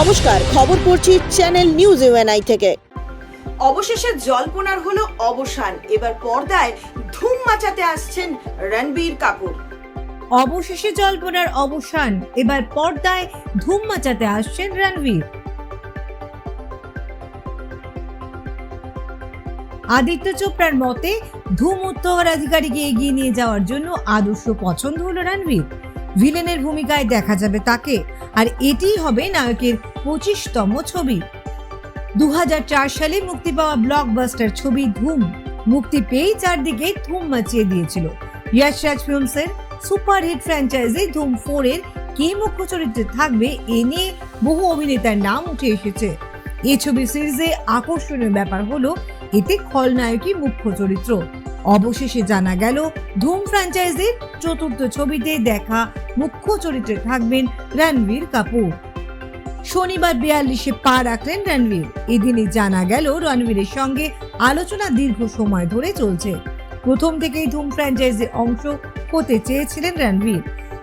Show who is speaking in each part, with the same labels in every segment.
Speaker 1: নমস্কার খবর পড়ছি চ্যানেল নিউজ ইউএনআই থেকে।
Speaker 2: অবশেষে জল্পনার হলো অবসান এবার পর্দায় ধুম মাচাতে আসছেন রণবীর কাপুর।
Speaker 3: অবশেষে জল্পনার অবসান এবার পর্দায় ধুম মাচাতে আসছেন রণবীর। আদিত্য চোপড়ার মতে ধুম উত্তরাধিকারীকে এগিয়ে নিয়ে যাওয়ার জন্য আদর্শ পছন্দ হলো রণবীর। ভিলেনের ভূমিকায় দেখা যাবে তাকে, আর এটিই হবে নায়কের পঁচিশতম ছবি। দু সালে মুক্তি পাওয়া ব্লকবাস্টার ছবি ধুম। মুক্তি পেয়েই চারদিকে ধুম মাচিয়ে দিয়েছিল। ইয়াশরাজ ফিল্মসের সুপারহিট ফ্র্যাঞ্চাইজি ধুম ফোর এর কে মুখ্য চরিত্রে থাকবে এ নিয়ে বহু অভিনেতার নাম উঠে এসেছে। এই ছবি সিরিজে আকর্ষণীয় ব্যাপার হলো, এতে খলনায়কই মুখ্য চরিত্র। অবশেষে জানা গেল, ধুম ফ্র্যাঞ্চাইজির চতুর্থ ছবিতে দেখা মুখ্য চরিত্রে থাকবেন রণবীর কাপুর। শনিবার বিয়াল্লিশে পা রাখলেন রণবীর। এদিনই জানা গেল, রণবীরের সঙ্গে আলোচনা দীর্ঘ সময় ধরে চলছে। প্রথম থেকেই ধুম ফ্র্যাঞ্চাইজির অংশ হতে চেয়েছিলেন রণবীর।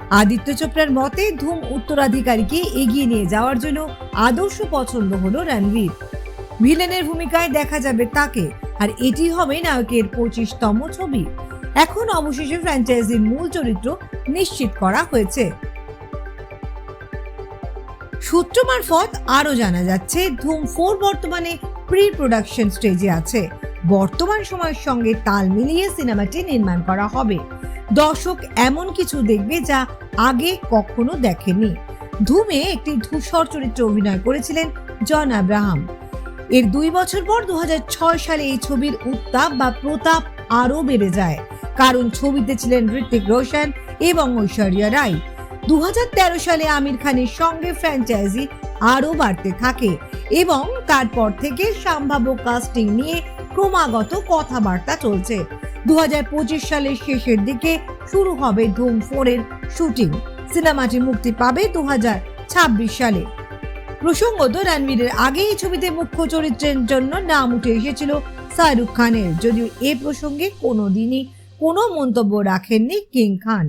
Speaker 3: আদিত্য চোপড়ার মতে, ধুম উত্তরাধিকারীকে এগিয়ে নিয়ে যাওয়ার জন্য আদর্শ পছন্দ হলো রণবীর। ভিলেনের ভূমিকায় দেখা যাবে তাকে। আর এটি হবে নায়কের পঁচিশতম ছবি। এখন অবশেষে ফ্র্যাঞ্চাইজির মূল চরিত্র নিশ্চিত করা হয়েছে। সূত্র মারফত আরও জানা যাচ্ছে, ধুম ফোর বর্তমানে প্রি প্রোডাকশন স্টেজে আছে। বর্তমান সময়ের সঙ্গে তাল মিলিয়ে সিনেমাটি নির্মাণ করা হবে। দর্শক এমন কিছু দেখবে যা আগে কখনো দেখেনি। ধুমে একটি ধূসর চরিত্রে অভিনয় করেছিলেন জন আব্রাহাম। এর দুই বছর পর দু হাজার ছয় সালে এই ছবির উত্তাপ বা প্রতাপ আরও বেড়ে যায়। কারণ ছবিতে ছিলেন ঋত্বিক রোশন এবং ঐশ্বরিয়া রায়। দু সালে আমির খানের সঙ্গে ফ্র্যাঞ্চাইজি আরও বাড়তে থাকে এবং তারপর থেকে সম্ভাব্য কাস্টিং নিয়ে ক্রমাগত কথাবার্তা চলছে। দু হাজার পঁচিশ সালের শেষের দিকে শুরু হবে ধুম ফোরের শুটিং। সিনেমাটি মুক্তি পাবে দু হাজার ছাব্বিশ সালে। প্রসঙ্গত, রণবীরের আগে এই ছবিতে মুখ্য চরিত্রের জন্য নাম উঠে এসেছিল শাহরুখ খানের। যদিও এ প্রসঙ্গে কোনোদিনই কোনো মন্তব্য রাখেননি কিং খান।